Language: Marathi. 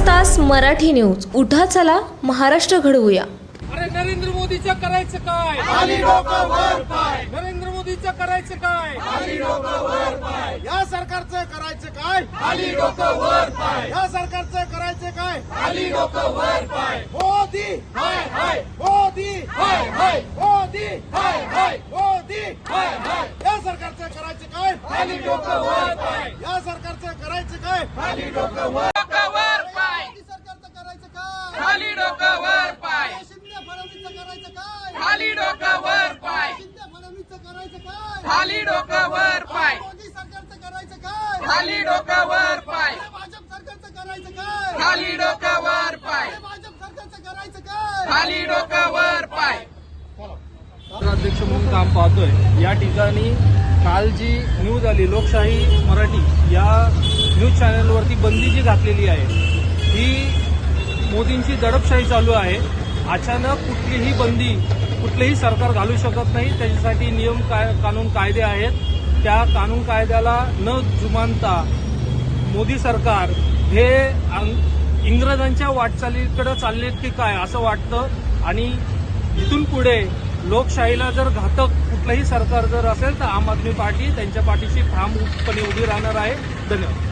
तास मराठी न्यूज. उठा चला महाराष्ट्र घडवूया. अरे नरेंद्र मोदीचं करायचं काय? नरेंद्र मोदीचं करायचं काय? या सरकारचं करायचं काय? खाली डोकं वर पाय. या सरकारचं करायचं काय? खाली डोकं वर पाय. मोदी. हाय हाय. मोदी. हाय हाय. मोदी. हाय हाय. मोदी. हाय हाय. या सरकारचं करायचं काय? खाली डोकं वर पाय. या सरकारचं करायचं काय खाली डोकं वर वर पाय मोदी सरकारचं करायचं काय खाली डोकं वर पाय शिंदे फडणवीसचं करायचं काय? खाली डोकं वर पाय. शिंदे करायचं काय? खाली डोकं वर पाय मोदी सरकारचं करायचं काय? खाली डोकं वर पाय भाजप सरकारचं करायचं काय? खाली डोकं वर पाय भाजप सरकारचं करायचं काय? खाली डोकं वर पाय. अध्यक्ष म्हणून काम पाहतोय. या ठिकाणी काल जी न्यूज आली लोकशाही मराठी या न्यूज चॅनलवरती बंदी जी घातलेली आहे ही मोदींची दडपशाही चालू आहे. अचानक कुठलीही बंदी कुठलेही सरकार घालू शकत नाही. त्याच्यासाठी नियम काय कानून कायदे आहेत. त्या कानून कायद्याला न जुमानता मोदी सरकार हे इंग्रजांच्या वाटचालीकडे चालले की काय असं वाटतं? आणि इथून पुढे लोकशाहीला जर घातक कुठलंही सरकार जर असेल तर आम आदमी पार्टी त्यांच्या पाठीशी ठामपणे उभी राहणार आहे. धन्यवाद.